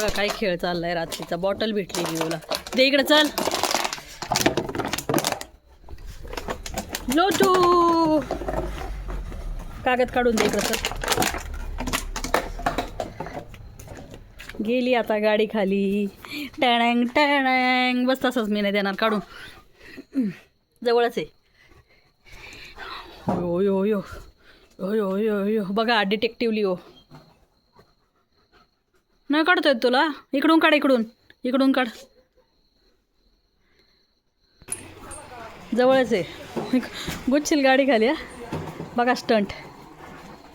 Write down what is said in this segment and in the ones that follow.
बघा काय खेळ चाललाय रात्रीचा. बॉटल भेटली लिओला दे इकडे चल. लोटू. कागद काढून दे इकडे चल. गेली आता गाडी खाली. टॅणँग टॅणँग. बस तसंच मी नाही देणार. काढून. जवळच आहे. यो यो यो. यो यो यो यो. बघा डिटेक्टिव्ह लिओ. नाही काढतोय तुला? इकडून काढ इकडून. इकडून काढ. जवळच आहे. गुच्छील गाडी खाली हा. बघा स्टंट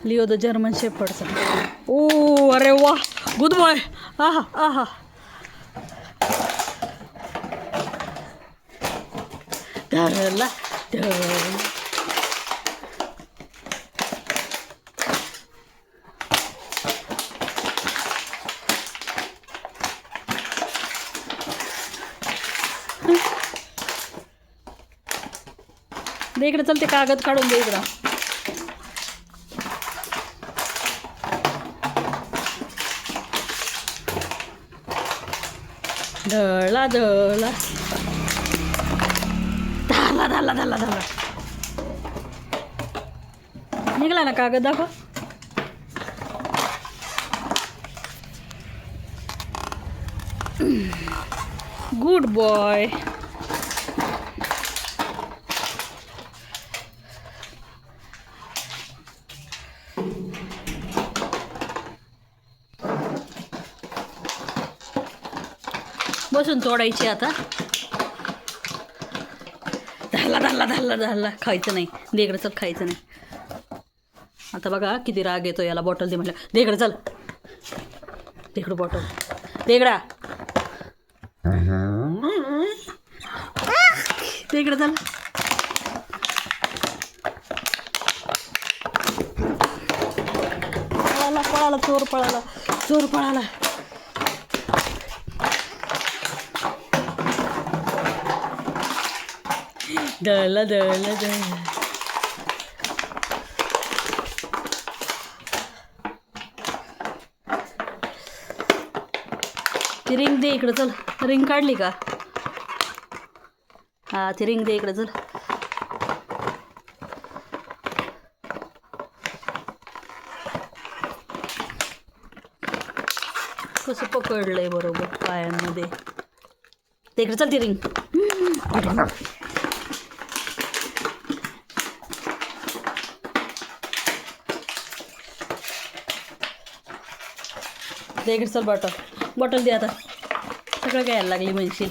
लिओ द जर्मन शेफर्डचा ओ अरे वा. गुड बॉय आहा आहा. धरला धर दे इकडे चल ते कागद काढून दे इकडं. धळला धळला. धाला धाला धाला धाला निघाला ना कागद दाखव. Good boy. बसून तोडायची आता. धरला धरला धरला धरला खायचं नाही. देगडं चल खायचं नाही. आता बघा किती राग येतो याला बॉटल दे म्हटलं देगडं चल. देकडं बॉटल देगडा. देगडं चल. पळाला पळाला चोर पळाला. चोर पळाला. दळला दळला दळला ती रिंग दे इकडं चल. रिंग काढली का? हा ती रिंग दे इकडं चल. कसं पकडलंय बरोबर पायांमध्ये. ते इकडे चल ती रिंग. दे इकडे चल बॉटल बॉटल दे आता. सगळं घ्यायला लागली म्हणशील.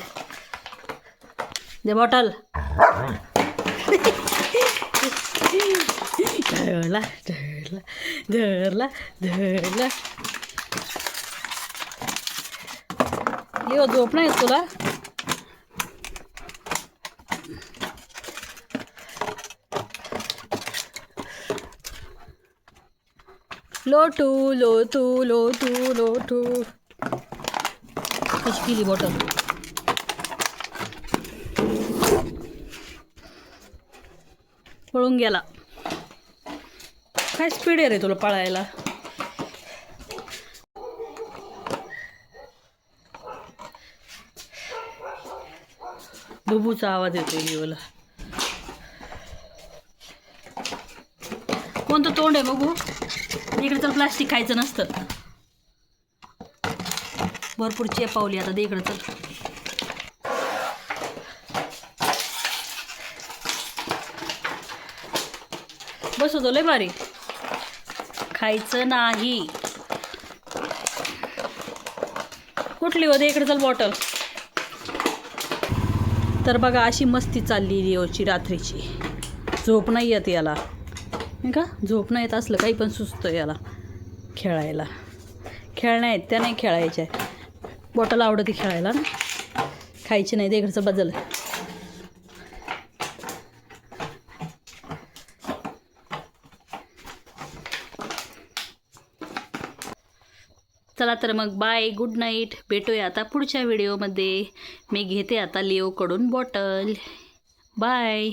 दे बॉटल धरला धरला धरला धरला. लिओ झोप नाही तुला? लोटू लोटू लोटू लोटू. कशी केली बॉटल? पळून गेला. काय स्पीड आहे रे तुला पळायला? बुबूचा आवाज येतो जीवला. कोणतं तोंड आहे बघू इकडे तर प्लास्टिक खायचं नसतं. भरपूर चेपावली आता इकडं तर बस होतो लय भारी. खायचं नाही. कुठली होते इकडे चल बॉटल तर बघा अशी मस्ती चालली लिओची हो, रात्रीची. झोप नाही येत याला. का? झोप नाही येत असलं काही पण सुचतं याला. खेळायला. खेळण्या आहेत त्या नाही खेळायच्या. बॉटल आवडते खेळायला ना. खायची नाही ते इकडचं बदल. चला तर मग बाय गुड नाईट भेटूया आता पुढच्या व्हिडिओमध्ये मी घेते आता लिओकडून बॉटल बाय